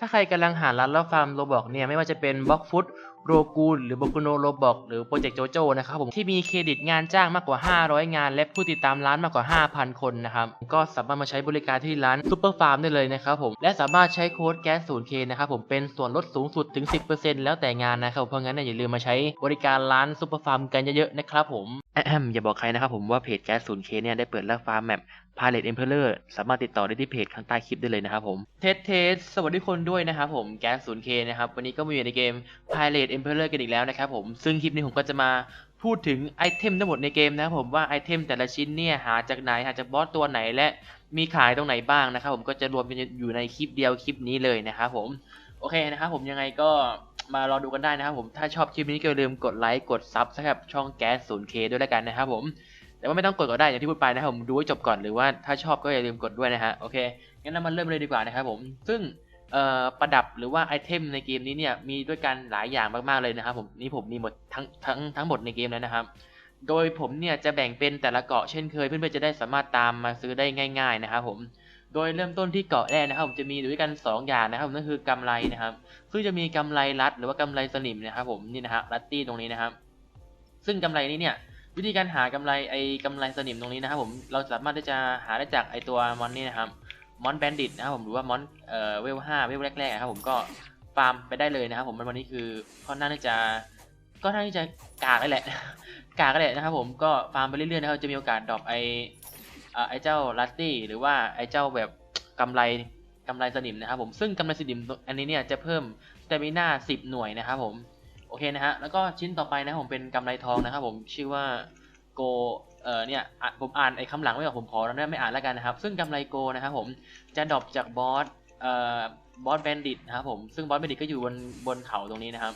ถ้าใครกำลังหาร้านรับฟาร์มโรบอกเนี่ยไม่ว่าจะเป็นบล็อกฟุตโรกูลหรือโบกุโนโรบอกหรือโปรเจกต์โจโจนะครับผมที่มีเครดิตงานจ้างมากกว่า 500 งาน และผู้ติดตามร้านมากกว่า 5,000 คนนะครับก็สามารถมาใช้บริการที่ร้านซูเปอร์ฟาร์มได้เลยนะครับผมและสามารถใช้โค้ดแก๊ส 0K นะครับผมเป็นส่วนลดสูงสุดถึง 10%แล้วแต่งานนะครับเพราะงั้นอย่าลืมมาใช้บริการร้านซูเปอร์ฟาร์มกันเยอะๆนะครับผม อมอย่าบอกใครนะครับผมว่าเพจแก๊ส 0K เคเนี่ยได้เปิดรับฟาร์มแมป Pilot Emperor สามารถติดต่อได้ที่เพจข้างใต้คลิปได้เลยนะครับผม เทสเทสสวัสดีคนด้วยนะครับผมแก๊ส 0K นย์เคนะครับวันนี้ก็มาอยู่ในเกม Pilot Emperor กันอีกแล้วนะครับผมซึ่งคลิปนี้ผมก็จะมาพูดถึงไอเทมทั้งหมดในเกมนะครับผมว่าไอเทมแต่ละชิ้นเนี่ยหาจากไหนหาจากบอสตัวไหนและมีขายตรงไหนบ้างนะครับผมก็จะรวมกันอยู่ในคลิปเดียวคลิปนี้เลยนะครับผมโอเคนะครับผมยังไงก็ มารอดูกันได้นะครับผม ถ้าชอบคลิปนี้ก็อย่าลืมกดไลค์ กดซับสำหรับช่องแก๊ส 0K ด้วยแล้วกันนะครับผม แต่ว่าไม่ต้องกดก็ได้อย่างที่พูดไปนะครับผมดูให้จบก่อนหรือว่าถ้าชอบก็อย่าลืมกดด้วยนะฮะโอเคงั้นเรามาเริ่มเลยดีกว่านะครับผมซึ่งประดับหรือว่าไอเทมในเกมนี้เนี่ยมีด้วยกันหลายอย่างมากๆเลยนะครับผมนี่ผมมีหมดทั้งทั้งทั้งหมดในเกมแล้วนะครับ โดยผมเนี่ยจะแบ่งเป็นแต่ละเกาะเช่นเคยเพื่อนๆจะได้สามารถตามมาซื้อได้ง่าย ๆนะครับผม โดยเริ่มต้นที่เกาะแรกนะครับผมจะมีอยู่ด้วยกันสองอย่างนะครับนั่นคือกำไรนะครับ ซึ่งจะมีกำไรรัดหรือว่ากำไรสนิมนะครับผมนี่นะฮะรัตตี้ตรงนี้นะครับ ซึ่งกำไรนี้เนี่ยวิธีการหากำไรไอ้กำไรสนิมตรงนี้นะครับผมเราสามารถที่จะหาได้จากไอ้ตัวมอนนี่นะครับมอนแบนดิตนะครับผมหรือว่ามอนเอ่อเวลห้าเวลแรกๆนะครับผมก็ฟาร์มไปได้เลยนะครับผมวันนี้คือค่อนข้างที่จะก็ค่อนข้างที่จะกากเลยแหละกากเลยแหละนะครับผมก็ฟาร์มไปเรื่อยๆนะครับจะมีโอกาสดรอปไอ ไอ้เจ้าลัตตี้หรือว่าไอ้เจ้าแบบกำไรกำไรสนิมนะครับผมซึ่งกำไรสนิมอันนี้เนี่ยจะเพิ่มสเตมิน่า10 หน่วยนะครับผมโอเคนะฮะแล้วก็ชิ้นต่อไปนะผมเป็นกำไรทองนะครับผมชื่อว่าโกเอ่อเนี่ยผมอ่านไอ้คำหลังไม่ออกผมขอแล้วนะไม่อ่านแล้วกันนะครับ ซึ่งกำไรโกนะครับผมจะดรอปจากบอสเอ่อบอสแบนดิตนะครับผมซึ่งบอสแบนดิตก็อยู่บนบนเขาตรงนี้นะครับ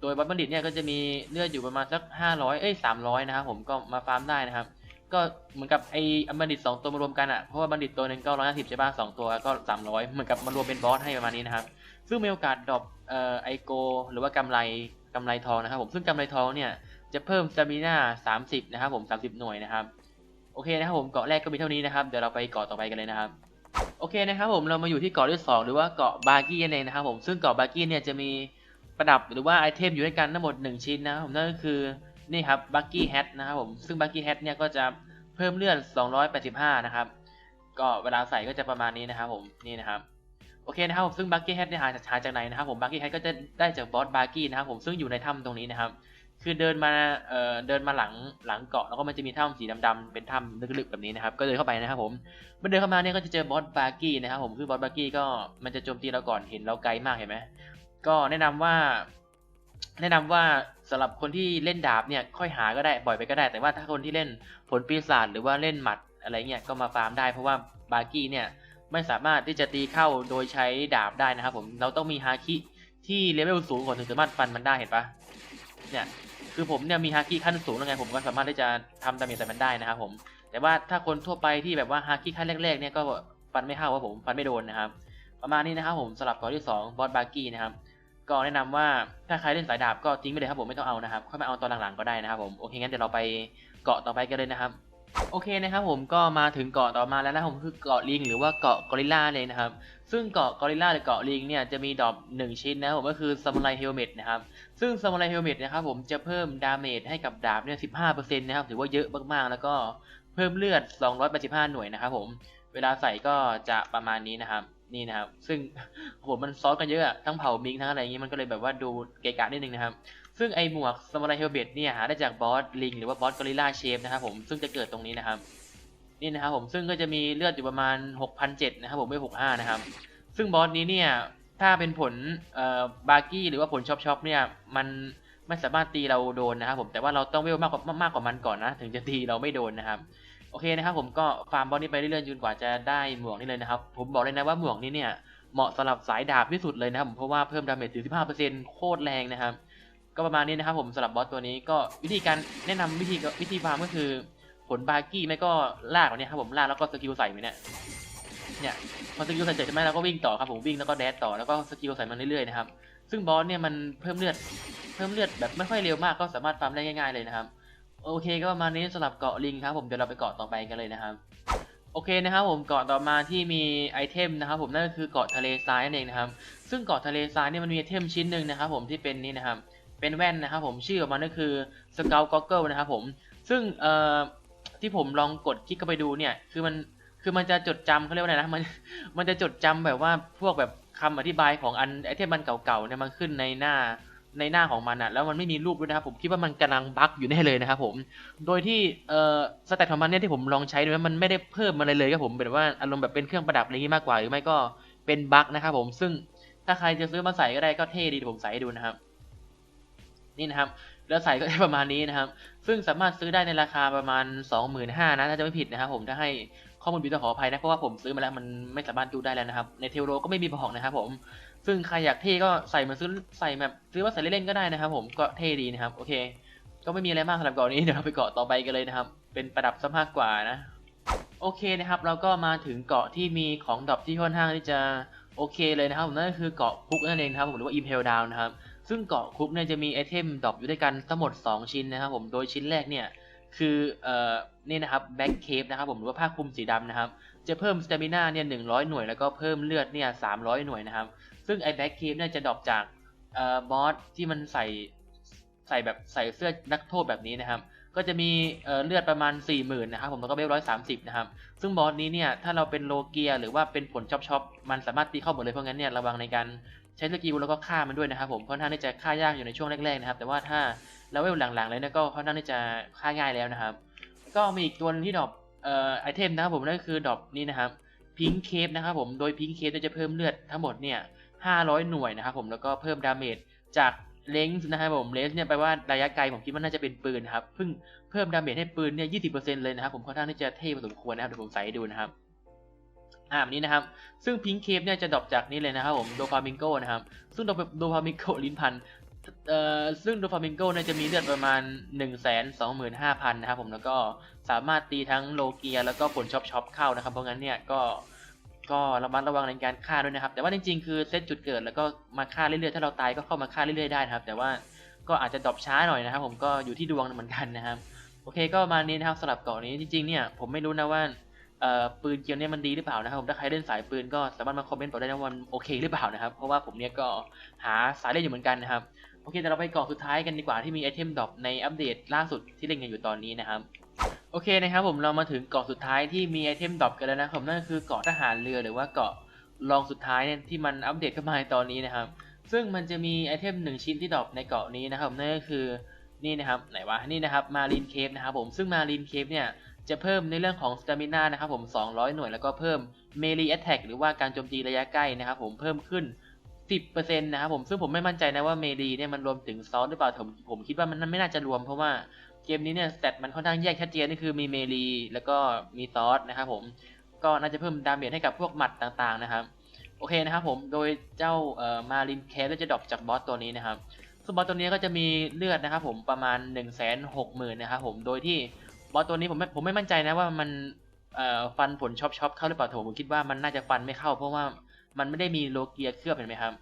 โดยบอสแบนดิตเนี่ยก็จะมีเลือดอยู่ประมาณสัก500เอ้ย300นะครับผมก็มาฟาร์มได้นะครับ ก็เหมือนกับไอ้บัณฑิตสองตัวมารวมกันอะเพราะว่าบัณฑิตตัวหนึ่งก็ร้อยห้าสิบใช่ป่ะสองตัวก็สามร้อยเหมือนกับมารวมเป็นบอสให้ประมาณนี้นะครับ ซึ่งมีโอกาสดรอปเอ่อไอโก หรือว่ากำไรกำไรทองนะครับผมซึ่งกำไรทองเนี่ยจะเพิ่มสตามิน่า30นะครับผม30หน่วยนะครับโอเคนะครับผมเกาะแรกก็มีเท่านี้นะครับเดี๋ยวเราไปเกาะต่อไปกันเลยนะครับโอเคนะครับผมเรามาอยู่ที่เกาะที่สองหรือว่าเกาะบาร์กี้นั่นเองนะครับผมซึ่งเกาะบาร์กี้เนี่ยจะมีประดับหรือว่าไอเทมอยู่ด้วยกันทั้งหมด 1 ชิ้นนะครับผมนั่นก็คือ นี่ครับบักกี้แฮทนะครับผมซึ่งบักกี้แฮทเนี่ยก็จะเพิ่มเลือด 285 นะครับ ก็เวลาใส่ก็จะประมาณนี้นะครับผมนี่นะครับโอเคนะครับผมซึ่งบักกี้แฮทเนี่ยหาจากหาจากไหนนะครับผมบักกี้แฮทก็จะได้จากบอสบาร์กี้นะครับผมซึ่งอยู่ในถ้ำตรงนี้นะครับ คือเดินมาเอ่อเดินมาหลังหลังเกาะแล้วก็มันจะมีถ้ำสีดำๆเป็นถ้ำลึกๆแบบนี้นะครับก็เดินเข้าไปนะครับผมเมื่อเดินเข้ามาเนี่ยก็จะเจอบอสบาร์กี้นะครับผมคือบอสบาร์กี้ก็มันจะโจมตีเราก่อนเห็นเราไกลมากเห็นไหมก็แนะนำว่า แนะนำว่าสำหรับคนที่เล่นดาบเนี่ยค่อยหาก็ได้บ่อยไปก็ได้ แต่ว่าถ้าคนที่เล่นผลปีศาจหรือว่าเล่นหมัดอะไรเงี้ยก็มาฟาร์มได้เพราะว่าบาร์กี้เนี่ยไม่สามารถที่จะตีเข้าโดยใช้ดาบได้นะครับผมเราต้องมีฮาคิที่เลเวลสูงก่อนถึงสามารถฟันมันได้เห็นปะเนี่ยคือผมเนี่ยมีฮาคิขั้นสูงแล้วไงผมก็สามารถที่จะทำดาเมจใส่มันได้นะครับผมแต่ว่าถ้าคนทั่วไปที่แบบว่าฮาคิขั้นแรกๆเนี่ยก็ฟันไม่เข้าว่าผมฟันไม่โดนนะครับ ประมาณนี้นะครับผมสลับก่อนที่2บอสบาร์กี้นะครับ ก็แนะนำว่าถ้าใครเล่นสายดาบก็ทิ้งไปเลยครับผมไม่ต้องเอานะครับค่อยมาเอาตอนหลังๆก็ได้นะครับผมโอเคงั้นเดี๋ยวเราไปเกาะต่อไปกันเลยนะครับ โอเคนะครับผมก็มาถึงเกาะต่อมาแล้วนะผมคือเกาะลิงหรือว่าเกาะกอริลลาเลยนะครับซึ่งเกาะกอริลลาหรือเกาะลิงเนี่ยจะมีดอกหนึ่งชิ้นนะครับผมก็คือซามูไรเฮลเมตนะครับซึ่งซามูไรเฮลเมตนะครับผมจะเพิ่มดาเมจให้กับดาบเนี่ย15%นะครับถือว่าเยอะมากๆ แล้วก็เพิ่มเลือด285หน่วยนะครับผมเวลาใส่ก็จะประมาณนี้นะครับ นี่นะครับ ซึ่งผมมันซ้อนกันเยอะอะทั้งเผามิงทั้งอะไรอย่างงี้มันก็เลยแบบว่าดูเกะกะนิดนึงนะครับ ซึ่งไอหมวกซามูไรเฮลเมตเนี่ยหาได้จากบอสลิงหรือว่าบอสกอริลลาเชฟนะครับผมซึ่งจะเกิดตรงนี้นะครับ นี่นะครับผมซึ่งก็จะมีเลือดอยู่ประมาณ6,700นะครับผมไม่65นะครับ ซึ่งบอสนี้เนี่ยถ้าเป็นผลเอ่อบาร์กี้หรือว่าผลช็อปช็อปเนี่ยมันไม่สามารถตีเราโดนนะครับผมแต่ว่าเราต้องเวลมากกว่ามากกว่ามันก่อนนะ ถึงจะตีเราไม่โดนนะครับ อเคนะครับผมก็ฟาร์มบอสนี้ไปเรื่อยๆจนกว่าจะได้หมวกนี้เลยนะครับ ผมบอกเลยนะว่าหมวกนี้เนี่ยเหมาะสำหรับสายดาบที่สุดเลยนะครับผมเพราะว่าเพิ่มดาเมจถึง15%โคตรแรงนะครับ ก็ประมาณนี้นะครับผมสำหรับบอสตัวนี้ก็วิธีการแนะนำวิธีวิธีฟาร์มก็คือผลบาร์กี้ไม่ก็ลากเนี้ยครับผมลากแล้วก็สกิลใส่ไปเนี่ยเนี่ยพอสกิลใส่เสร็จใช่ไหมเราก็วิ่งต่อครับผมวิ่งแล้วก็แดดต่อแล้วก็สกิลใส่มันเรื่อยๆนะครับซึ่งบอสเนี่ยมันเพิ่มเลือดเพิ่มเลือดแบบไม่ค่อยเร็วมากก็สามารถฟาร์มได้ง่ายๆเลยนะครับ โอเคก็ประมาณนี้สำหรับเกาะลิงครับผมเดี๋ยวเราไปเกาะต่อไปกันเลยนะครับ โอเคนะครับผมเกาะต่อมาที่มีไอเทมนะครับผมนั่นก็คือเกาะทะเลทรายนั่นเองนะครับ ซึ่งเกาะทะเลทรายเนี่ยมันมีไอเทมชิ้นหนึ่งนะครับผมที่เป็นนี่นะครับเป็นแว่นนะครับผมชื่อของมันก็คือ Scout Goggle นะครับผมซึ่งเอ่อที่ผมลองกดคลิกเข้าไปดูเนี่ยคือมันคือมันจะจดจำเขาเรียกว่าไรนะมันมันจะจดจำแบบว่าพวกแบบคำอธิบายของอันไอเทมมันเก่าๆเนี่ยมันขึ้นในหน้า ในหน้าของมันอะแล้วมันไม่มีรูปด้วยนะครับผมคิดว่ามันกำลังบั๊กอยู่แน่เลยนะครับผม โดยที่เอ่อสแตทของมันเนี่ยที่ผมลองใช้ดูนะมันไม่ได้เพิ่มอะไรเลยครับผมเป็นว่าอารมณ์แบบเป็นเครื่องประดับอะไรอย่างงี้มากกว่าหรือไม่ก็เป็นบั๊กนะครับผมซึ่งถ้าใครจะซื้อมาใส่ก็ได้ก็เท่ดีผมใส่ให้ดูนะครับ นี่นะครับ แล้วใส่ก็ได้ประมาณนี้นะครับ ซึ่งสามารถซื้อได้ในราคาประมาณ 25,000นะถ้าจะไม่ผิดนะครับผมถ้าให้ข้อมูลผิดต้องขออภัยนะเพราะว่าผมซื้อมาแล้วมันไม่สามารถดูได้แล้วนะครับ ในเทโรก็ไม่มีบอกนะครับผม ซึ่งใครอยากเท่ก็ใส่มาซื้อใส่แบบซื้อมาใส่เล่นๆก็ได้นะครับ ผมก็เท่ดีนะครับโอเค ก็ไม่มีอะไรมากสำหรับเกาะนี้เดี๋ยวเราไปเกาะต่อไปกันเลยนะครับ เป็นประดับซะมากกว่านะโอเคนะครับ เราก็มาถึงเกาะที่มีของดรอปที่ค่อนข้างที่จะโอเคเลยนะครับผมนั่นก็คือเกาะคุกนั่นเองครับผมหรือว่า Impel Down นะครับซึ่งเกาะคุกเนี่ยจะมีไอเทมดรอปอยู่ด้วยกันทั้งหมด 2 ชิ้นนะครับผมโดยชิ้นแรกเนี่ยคือเอ่อนี่นะครับแบ็คเคปนะครับผมหรือว่าผ้าคลุมสีดำนะครับจะเพิ่มสเตมินาเนี่ยหนึ่งหน่วยแล้วก็เพิ่มเลือดเนี่ยสามหน่วยนะครับ ซึ่งไอแบ็คเคปเนี่ยจะดรอปจากเอ่อบอสที่มันใส่ใส่แบบใส่เสื้อนักโทษแบบนี้นะครับ ก็จะมีเเลือดประมาณ 4 0,000นะครับผมแล้วก็เบลร้อยสามสิบนะครับ ซึ่งบอสนี้เนี่ยถ้าเราเป็นโลเกียหรือว่าเป็นผลช็อปช็อปมันสามารถตีเข้าหมดเลยเพราะงั้นเนี่ยระวังในการใช้สกิลแล้วก็ฆ่ามันด้วยนะครับผมค่อนข้างที่จะฆ่ายากอยู่ในช่วงแรกๆนะครับ แต่ว่าถ้าเราเวลหลังๆเลยเนี่ยก็ค่อนข้างที่จะฆ่าง่ายแล้วนะครับ ก็มีอีกตัวนึงที่ดรอปไอเทมนะครับผมนั่นก็คือดรอปนี่นะครับพิงเคปนะครับผมโดยพิงเคปจะเพิ่มเลือดทั้งหมดเนี่ย 500 หน่วยนะครับผมแล้วก็เพิ่มดาเมจจากเลนส์นะครับผมเลนส์เนี่ยแปลว่าระยะไกลผมคิดว่าน่าจะเป็นปืนครับเพิ่งเพิ่มดาเมจให้ปืนเนี่ย20%เลยนะครับผมค่อนข้างที่จะเท่พอสมควรนะครับเดี๋ยวผมใส่ให้ดูนะครับอ่าแบบนี้นะครับ ซึ่งพิงเคปเนี่ยจะดรอปจากนี้เลยนะครับผมโดฟามิงโกนะครับ ซึ่งโดโดฟามิงโกลิ้นพันเอ่อซึ่งโดฟามิงโกเนี่ยจะมีเลือดประมาณ 1 2 5 0 0 0 นะครับผมแล้วก็สามารถตีทั้งโลเกียแล้วก็ผลช็อปช็อปเข้านะครับเพราะงั้นเนี่ยก็ ก็ระมัดระวังในการฆ่าด้วยนะครับ แต่ว่าจริงๆ คือเซตจุดเกิดแล้วก็มาฆ่าเรื่อยๆ ถ้าเราตายก็เข้ามาฆ่าเรื่อยๆ ได้นะครับ แต่ว่าก็อาจจะดรอปช้าหน่อยนะครับ ผมก็อยู่ที่ดวงเหมือนกันนะครับ โอเคก็มานี้นะครับสำหรับเกาะนี้จริงๆ เนี่ยผมไม่รู้นะว่าเอ่อปืนเกียวเนี่ยมันดีหรือเปล่านะครับผมถ้าใครเล่นสายปืนก็สามารถมาคอมเมนต์บอกได้นะว่ามันโอเคหรือเปล่านะครับ เพราะว่าผมเนี่ยก็หาสายเล่นอยู่เหมือนกันนะครับ โอเคเดี๋ยวเราไปเกาะสุดท้ายกันดีกว่าที่มีไอเทมดรอปในอัปเดตล่าสุดที่เล่นกันอยู่ตอนนี้นะครับโอเคนะครับผมเรามาถึงเกาะสุดท้ายที่มีไอเทมดรอปกันแล้วนะครับนั่นก็คือเกาะทหารเรือหรือว่าเกาะรองสุดท้ายเนี่ยที่มันอัปเดตเข้ามาในตอนนี้นะครับ ซึ่งมันจะมีไอเทมหนึ่งชิ้นที่ดรอปในเกาะนี้นะครับนั่นก็คือนี่นะครับไหนวะนี่นะครับมารีนเคปนะครับผมซึ่งมารีนเคปเนี่ยจะเพิ่มในเรื่องของสเตมิน่านะครับผม 200 หน่วยแล้วก็เพิ่มเมลีแอตแทกหรือว่าการโจมตีระยะใกล้นะครับผมเพิ่มขึ้น 10%นะครับผมซึ่งผมไม่มั่นใจนะว่าเมลีเนี่ยมันรวมถึงซอสหรือเปล่าผมผมคิดว่ามันไม่น่าจะรวมเพราะว่า เกมนี้เนี่ยสเตตมันค่อนข้างแยกชัดเจนนี่คือมีเมลีแล้วก็มีซอสนะครับผมก็น่าจะเพิ่มดาเมจให้กับพวกหมัดต่างๆนะครับ โอเคนะครับผมโดยเจ้าเอ่อมารินแคสจะดรอปจากบอสตัวนี้นะครับซึ่งบอสตัวนี้ก็จะมีเลือดนะครับผมประมาณ 1 6 0 0 0 0นะครับผมโดยที่บอสตัวนี้ผมไม่ผมไม่มั่นใจนะว่ามันเอ่อฟันผลช็อปช็อปเข้าหรือเปล่าแต่ผมคิดว่ามันน่าจะฟันไม่เข้า เพราะว่ามันไม่ได้มีโลเกียเคลือบเห็นไหมครับ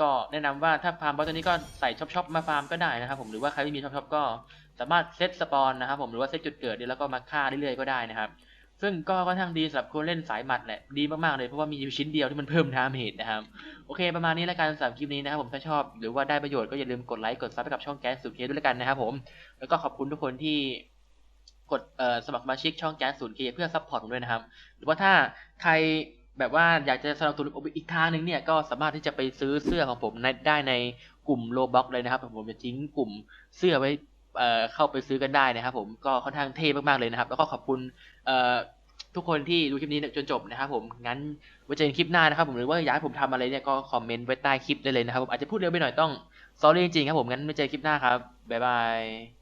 ก็แนะนำว่าถ้าฟาร์มบอสตัวนี้ก็ใส่ช็อปช็อปมาฟาร์มก็ได้นะครับผมหรือว่าใครไม่มีช็อปช็อปก็สามารถเซตสปอนนะครับผมหรือว่าเซตจุดเกิดแล้วก็มาฆ่าเรื่อยๆก็ได้นะครับซึ่งก็ค่อนข้างดีสำหรับคนเล่นสายหมัดแหละดีมากๆเลยเพราะว่ามีอยู่ชิ้นเดียวที่มันเพิ่มดาเมจนะครับโอเคประมาณนี้แล้วกันสำหรับคลิปนี้นะครับผมถ้าชอบหรือว่าได้ประโยชน์ก็อย่าลืมกดไลค์กดซับให้กับช่องแก๊สสูตรเคด้วยแล้วกันนะครับผมแล้วก็ขอบคุณทุกคนที่กดสมัครสมาชิกช่องแก๊สสูตรเคเพื่อซัพพอร์ตผมด้วยนะครับหรือว่าถ้าใคร แบบว่าอยากจะสนับสนุนผมอีกทางหนึ่งเนี่ยก็สามารถที่จะไปซื้อเสื้อของผมได้ในกลุ่มโลบ็อกเลยนะครับผมจะทิ้งกลุ่มเสื้อไว้เข้าไปซื้อกันได้นะครับ ผมก็ค่อนข้างเท่มากๆเลยนะครับ แล้วก็ขอบคุณทุกคนที่ดูคลิปนี้จนจบนะครับผมงั้นไว้เจอกันคลิปหน้านะครับ ผมหรือว่าอยากให้ผมทำอะไรเนี่ยก็คอมเมนต์ไว้ใต้คลิปได้เลยนะครับผมอาจจะพูดเร็วไปหน่อยต้อง sorry จริงๆครับผมงั้นไว้เจอคลิปหน้าครับบ๊ายบาย